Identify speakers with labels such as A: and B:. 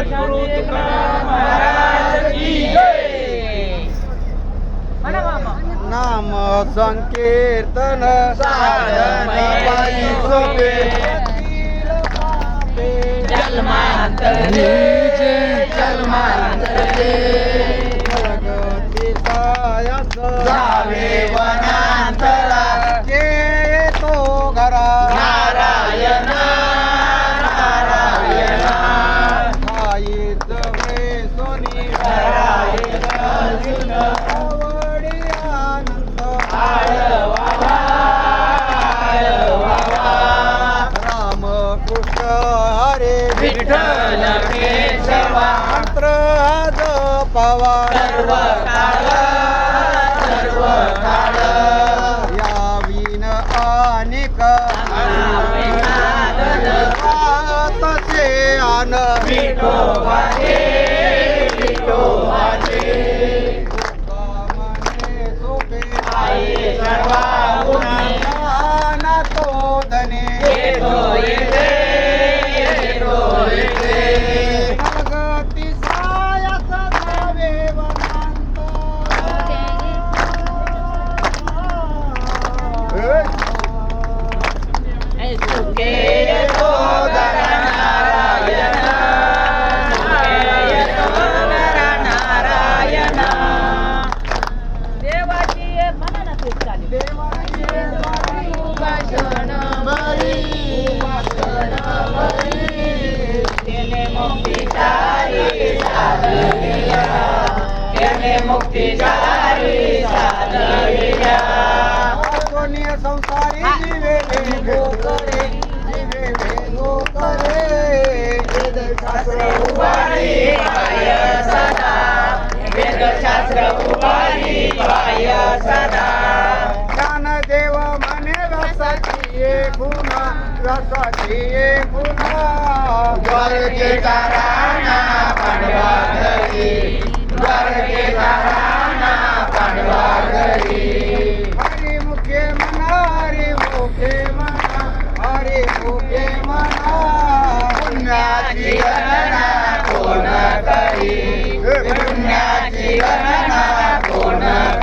A: सद्गुरु तुकाराम महाराज की
B: नाम संकीर्तन साधन सोपे.
A: जन्मांतरी जन्मांतरी विठ्ठल केशवा
B: मंत्र पवा. सर्व
A: काळ सर्व काळ
B: यावीन अनेक तसे आन विठोबा संसारी जीवे वेगो करे जीवे वेगो करे शास्त्र
A: उभारी पाय सदा वेदशास्त्र उभारी पाय सदा.
B: गुन्हा रसाचे गुन्हा
A: गर्जे ताराणा पांडवा घरी गर्जे
B: मुखे मना हरी मुखे मना। हरी मुखे मना।
A: पुण्याची गणना कोण कोण